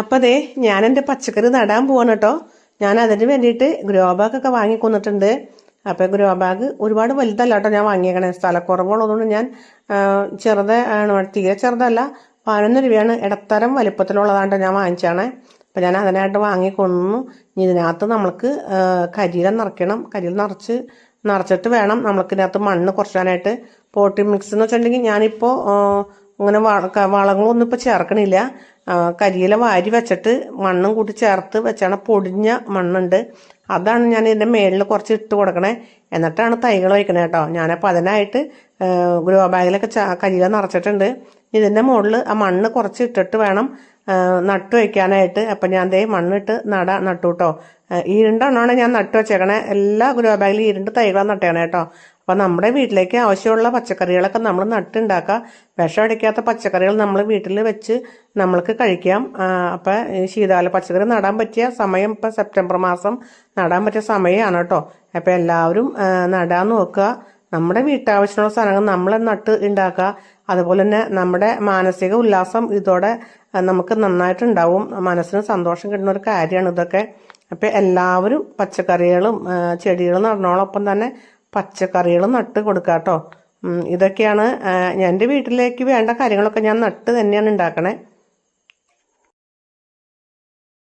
അപ്പം അതെ ഞാൻ എന്റെ പച്ചക്കറി നടാൻ പോവാണ് കേട്ടോ. ഞാൻ അതിന് വേണ്ടിയിട്ട് ഗ്രോ ബാഗൊക്കെ വാങ്ങി കൊന്നിട്ടുണ്ട് അപ്പോൾ ഗ്രോ ബാഗ് ഒരുപാട് വലുതല്ല കേട്ടോ ഞാൻ വാങ്ങിയേക്കണേ. സ്ഥലക്കുറവുള്ളതുകൊണ്ട് ഞാൻ ചെറുത് ആണ് തീരെ ചെറുതല്ല പതിനൊന്ന് രൂപയാണ്. ഇടത്തരം വലിപ്പത്തിലുള്ളതാണ്ട് ഞാൻ വാങ്ങിച്ചാണ് അപ്പോൾ ഞാൻ അതിനായിട്ട് വാങ്ങിക്കൊന്നു. ഇതിനകത്ത് നമ്മൾക്ക് കരിയില നിറയ്ക്കണം. കരിയില നിറച്ച് നിറച്ചിട്ട് വേണം നമ്മൾക്ക് ഇതിനകത്ത് മണ്ണ് കുറച്ചാനായിട്ട് പോട്ടി മിക്സ് എന്ന് വെച്ചിട്ടുണ്ടെങ്കിൽ ഞാനിപ്പോൾ അങ്ങനെ വളങ്ങളൊന്നും ഇപ്പോൾ ചേർക്കണില്ല. കരിയില വാരി വെച്ചിട്ട് മണ്ണും കൂട്ടി ചേർത്ത് വെച്ചാണ് പൊടിഞ്ഞ മണ്ണുണ്ട്. അതാണ് ഞാൻ ഇതിന്റെ മേളിൽ കുറച്ച് ഇട്ട് കൊടുക്കണേ. എന്നിട്ടാണ് തൈകൾ വയ്ക്കണേ കേട്ടോ. ഞാനപ്പോൾ അതിനായിട്ട് ഗ്രോ ബാഗിലൊക്കെ കരിയില നിറച്ചിട്ടുണ്ട്. ഇതിന്റെ മുകളിൽ ആ മണ്ണ് കുറച്ച് ഇട്ടിട്ട് വേണം നട്ടു വയ്ക്കാനായിട്ട് അപ്പം ഞാൻ ദേ മണ്ണിട്ട് നട നട്ടു കേട്ടോ ഈരണ്ടെണ്ണമാണ് ഞാൻ നട്ടു വെച്ചേക്കണേ. എല്ലാ ഗ്രോ ബാഗിലും രണ്ട് തൈകളാണ് നട്ടേണേ കേട്ടോ. അപ്പം നമ്മുടെ വീട്ടിലേക്ക് ആവശ്യമുള്ള പച്ചക്കറികളൊക്കെ നമ്മൾ നട്ടുണ്ടാക്കുക. വിഷം അടിക്കാത്ത പച്ചക്കറികൾ നമ്മൾ വീട്ടിൽ വെച്ച് നമ്മൾക്ക് കഴിക്കാം. അപ്പം ശീതകാല പച്ചക്കറി നടാൻ പറ്റിയ സമയം ഇപ്പം സെപ്റ്റംബർ മാസം നടാൻ പറ്റിയ സമയമാണ് കേട്ടോ. അപ്പം എല്ലാവരും നടാൻ നോക്കുക. നമ്മുടെ വീട്ടാവശ്യമുള്ള സാധനങ്ങൾ നമ്മൾ നട്ട് ഉണ്ടാക്കുക അതുപോലെ തന്നെ നമ്മുടെ മാനസിക ഉല്ലാസം ഇതോടെ നമുക്ക് നന്നായിട്ടുണ്ടാവും. മനസ്സിന് സന്തോഷം കിട്ടുന്ന ഒരു കാര്യമാണ് ഇതൊക്കെ. അപ്പം എല്ലാവരും പച്ചക്കറികളും ചെടികളും നടന്നോളൊപ്പം തന്നെ പച്ചക്കറികളും നട്ട് കൊടുക്കുക കേട്ടോ. ഇതൊക്കെയാണ് എന്റെ വീട്ടിലേക്ക് വേണ്ട കാര്യങ്ങളൊക്കെ ഞാൻ നട്ട് തന്നെയാണ് ഉണ്ടാക്കണേ